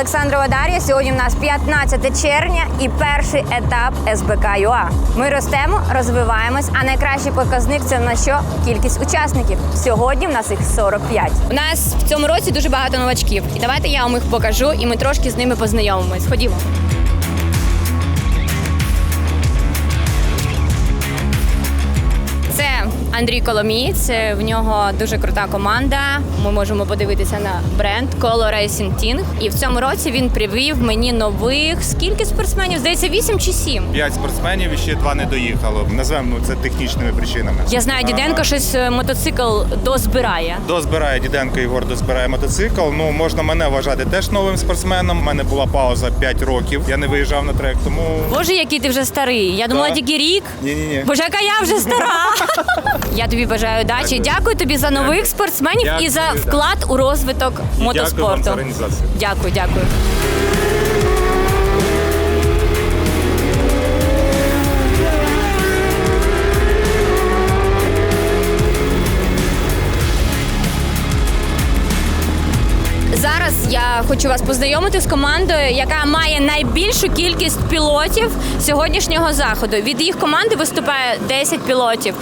Олександрова Дар'я. Сьогодні в нас 15 червня і перший етап СБК ЮА. Ми ростемо, розвиваємось, а найкращий показник це на що кількість учасників. Сьогодні в нас їх 45. У нас в цьому році дуже багато новачків. І давайте я вам їх покажу, і ми трошки з ними познайомимось. Ходімо. Андрій Коломієць. В нього дуже крута команда. Ми можемо подивитися на бренд Color Racing Team. І в цьому році він привів мені нових скільки спортсменів? Здається, 8 чи 7. П'ять спортсменів і ще два не доїхало. Назвемо це технічними причинами. Я знаю, Діденко щось е, мотоцикл дозбирає. Дозбирає Діденко Ігор, дозбирає мотоцикл. Ну можна мене вважати теж новим спортсменом. У мене була пауза 5 років. Я не виїжджав на трек, тому Боже, який ти вже старий. Я думала, тільки рік. ні, ні, ні. Боже, яка я вже стара. Я тобі бажаю удачі. Дякую. Дякую тобі за нових Дякую. спортсменів і Дякую, за да. вклад у розвиток Дякую вам мотоспорту. за організацію. Дякую, дякую. Я хочу вас познайомити з командою, яка має найбільшу кількість пілотів сьогоднішнього заходу. Від їх команди виступає 10 пілотів,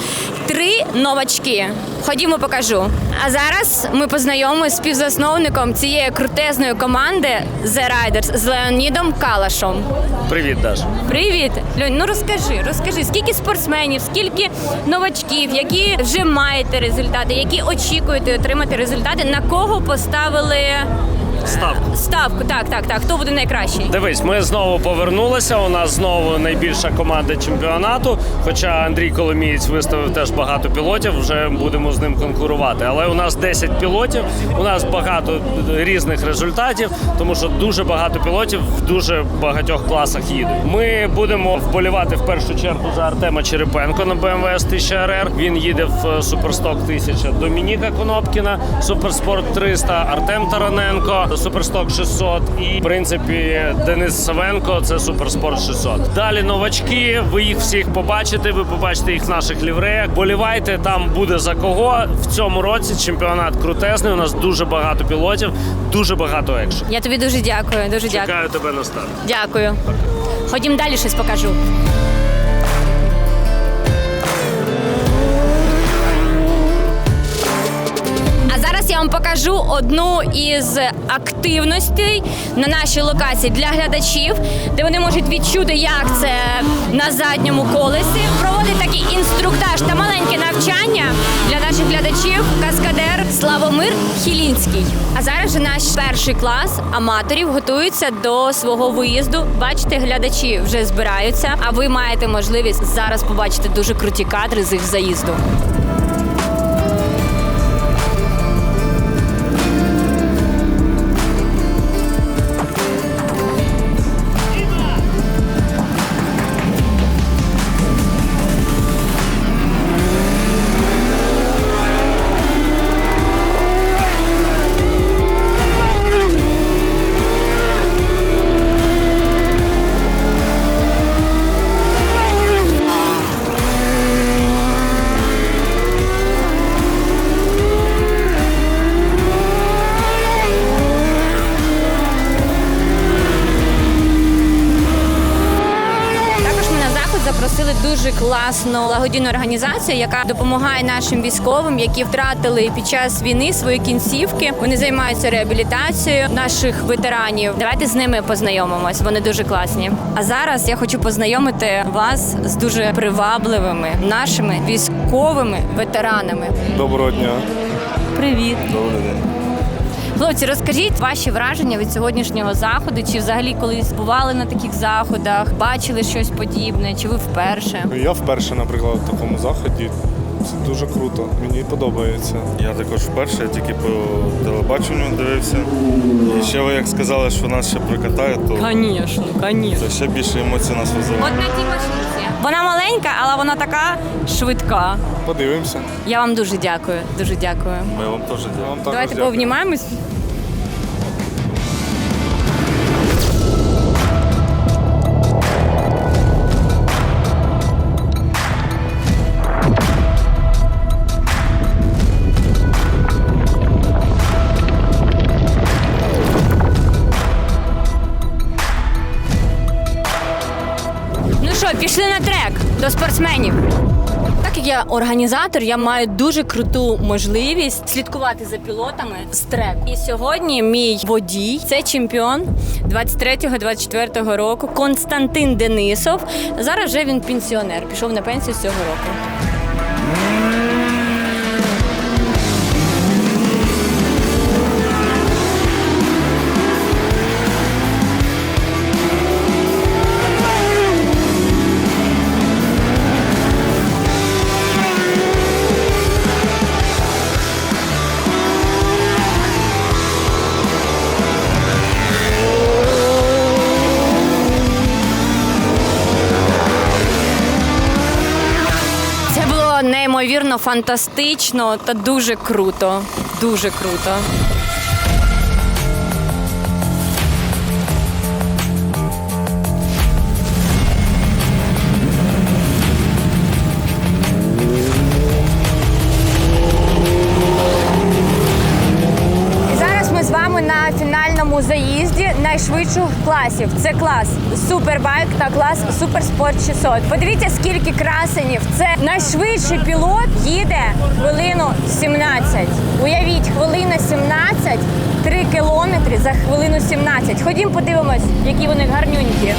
три новачки. Ходімо, покажу. А зараз ми познайомимося з співзасновником цієї крутезної команди The Riders з Леонідом Калашом. Привіт, Даш. Привіт, Льонь. Ну розкажи, розкажи, скільки спортсменів, скільки новачків, які вже маєте результати, які очікуєте отримати результати, на кого поставили Ставку. ставку? Так, так, так. Хто буде найкращий? Дивись, ми знову повернулися. У нас знову найбільша команда чемпіонату. Хоча Андрій Коломієць виставив теж багато пілотів, вже будемо з ним конкурувати. Але у нас 10 пілотів, у нас багато різних результатів, тому що дуже багато пілотів в дуже багатьох класах їдуть. Ми будемо вболівати в першу чергу за Артема Черепенко на BMW S1000 RR. Він їде в Суперсток 1000. Домініка Конопкіна, Суперспорт 300, Артем Тараненко, Суперсток 600 і в принципі Денис Савенко. Це Суперспорт 600. Далі новачки. Ви їх всіх побачите. Ви побачите їх в наших лівреях. Болівайте, там буде за кого в цьому році. Чемпіонат крутезний. У нас дуже багато пілотів, дуже багато екшн. Я тобі дуже дякую, дуже дякую. Чекаю тебе на старт. Дякую. Ходім далі щось покажу. А зараз я вам покажу одну із активностей на нашій локації для глядачів, де вони можуть відчути, як це на задньому колесі. Такий інструктаж та маленьке навчання для наших глядачів. Каскадер Славомир Хілінський. А зараз же наш перший клас аматорів готується до свого виїзду. Бачите, глядачі вже збираються. А ви маєте можливість зараз побачити дуже круті кадри з їх заїзду. Дуже класну благодійну організацію, яка допомагає нашим військовим, які втратили під час війни свої кінцівки. Вони займаються реабілітацією наших ветеранів. Давайте з ними познайомимось. Вони дуже класні. А зараз я хочу познайомити вас з дуже привабливими нашими військовими ветеранами. Доброго дня. Привіт, Добрий день. Хлопці. Розкажіть ваші враження від сьогоднішнього заходу. Чи взагалі колись бували на таких заходах, бачили щось подібне? Чи ви вперше? Я вперше, наприклад, в такому заході. Це дуже круто. Мені подобається. Я також вперше, я тільки по телебаченню дивився. І ще ви як сказали, що нас ще прикатають, то Звісно, звісно. це ще більше емоцій нас визиває. От на тій машинці. Вона маленька, але вона така швидка. Подивимося. Я вам дуже дякую. Дуже дякую. Ми вам теж дякуємо. Вам також Давайте дякую. пообнімаємось. До спортсменів. Так як я організатор, я маю дуже круту можливість слідкувати за пілотами з треку. І сьогодні мій водій це чемпіон 23-24 року Константин Денисов. Зараз вже він пенсіонер. Пішов на пенсію з цього року. Неймовірно фантастично та дуже круто. Дуже круто. Ми на фінальному заїзді найшвидших класів. Це клас Супербайк та клас Суперспорт 600. Подивіться, скільки красенів. Це найшвидший пілот їде хвилину 17. Уявіть, хвилина 17, 3 кілометри за хвилину 17. Ходім подивимось, які вони гарнюнькі.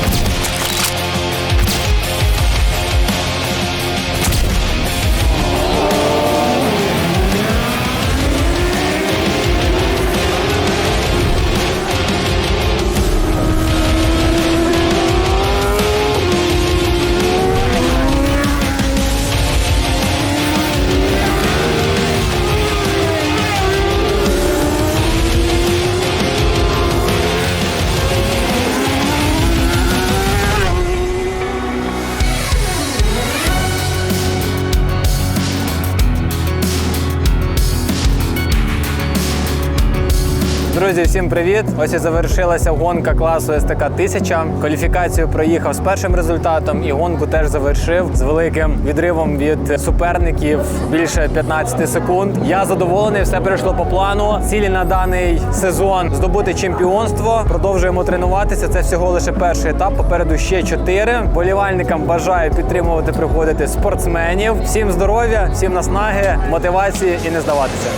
Друзі, всім привіт! Ось і завершилася гонка класу СТК 1000. Кваліфікацію проїхав з першим результатом і гонку теж завершив з великим відривом від суперників більше 15 секунд. Я задоволений, все перейшло по плану. Цілі на даний сезон здобути чемпіонство. Продовжуємо тренуватися. Це всього лише перший етап. Попереду ще чотири. Болівальникам бажаю підтримувати, приходити спортсменів. Всім здоров'я, всім наснаги, мотивації і не здаватися.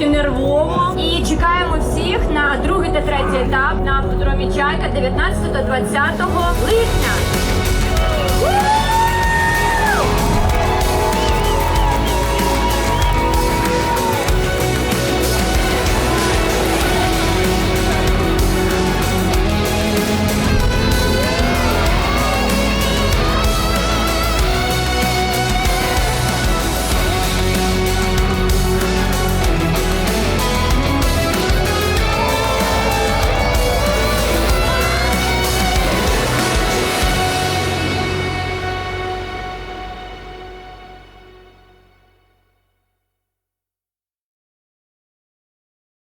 Трошки нервово. І чекаємо всіх на другий та третій етап на автодромі Чайка 19 та 20 липня.